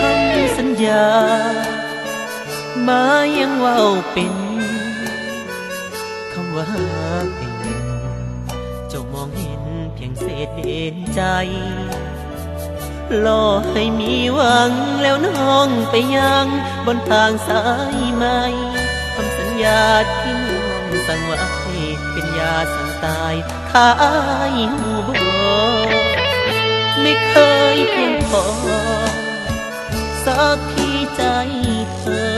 คำสัญญา มายังเว่าเป็นคำว่าเป็นเจ้ามองเห็นเพียงเศษเด่นใจรอให้มีหวังแล้วน้องไปยังบนทางสายไหมคำสัญญาที่น้องสั่งไว้เป็นยาสั่งตายถ้าอายหูบไม่เคยเพียงพอ สักทีใจเธอ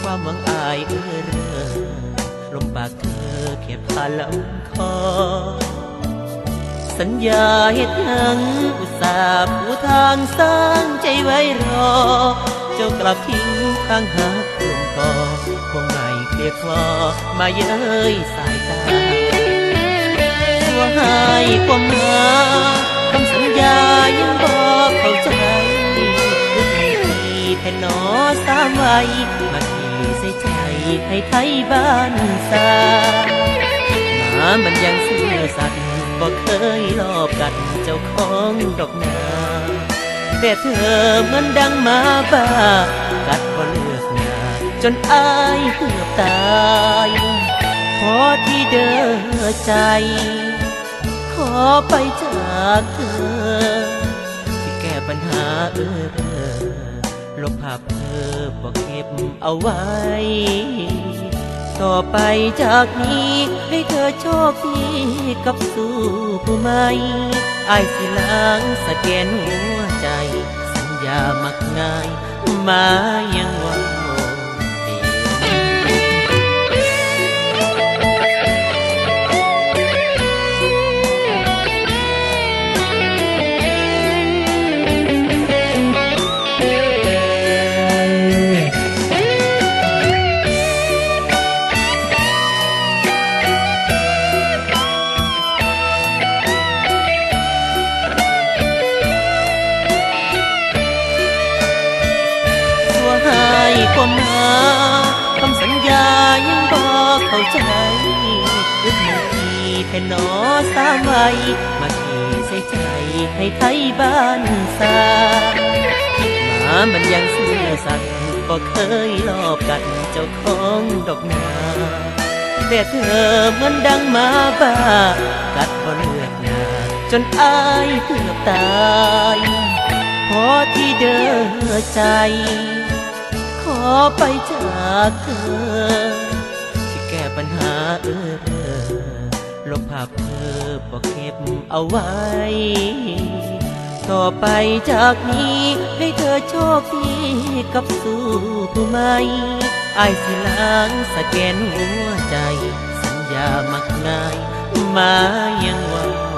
ความหวังอายเออเรอลมปากเธอแค่ผ่านลำคอ สัญญาเหตุยังอุตส่าห์ผู้ทางสร้างใจไว้รอ เจ้ากลับทิ้งข้างหักลมก่อคงไม่เคลียคลอมาเย้ยสายตาว่าให้ความหาคำสัญญายังบ นหนอสามไว้มาที่ใส่ใจให้ไทยบ้านสามามันยังซื่อสัตย์บ่เคยลอบกัดเจ้าของดอกนาแต่เธอมันดังมาบ้า กัดบ่เลือกนาจนอายเกือบตายขอที่เด้อใจ ขอไปจากเธอที่แก้ปัญหาเออ ลบภาพเธอบอกเก็บเอาไว้ ต่อไปจากนี้ให้เธอโชคดีกับสู่ผู้ใหม่อายสิล้างสแกนหัวใจ สัญญามักง่ายมายังว่า ความหาคำสัญญายังบอกเข้าใจอึดมือทีแผ่นหนอสามไว้มาทีใส่ใจให้ไทยบ้านสามามันยังซื่อสัตย์ก็เคยลอบกัดเจ้าของดอกนาแต่เธอมันดังมาบ้า กัดบ่เลือกหนาจนอายเกือบตายขอที่เด้อใจ ไปจากเธอ ที่แก้ปัญหาเออเออลบภาพเธอบอกเก็บเอาไว้ ต่อไปจากนี้ให้เธอโชคดีกับสู่ผู้ใหม่อายสิล้างสแกนหัวใจ สัญญามักง่ายมายังว่า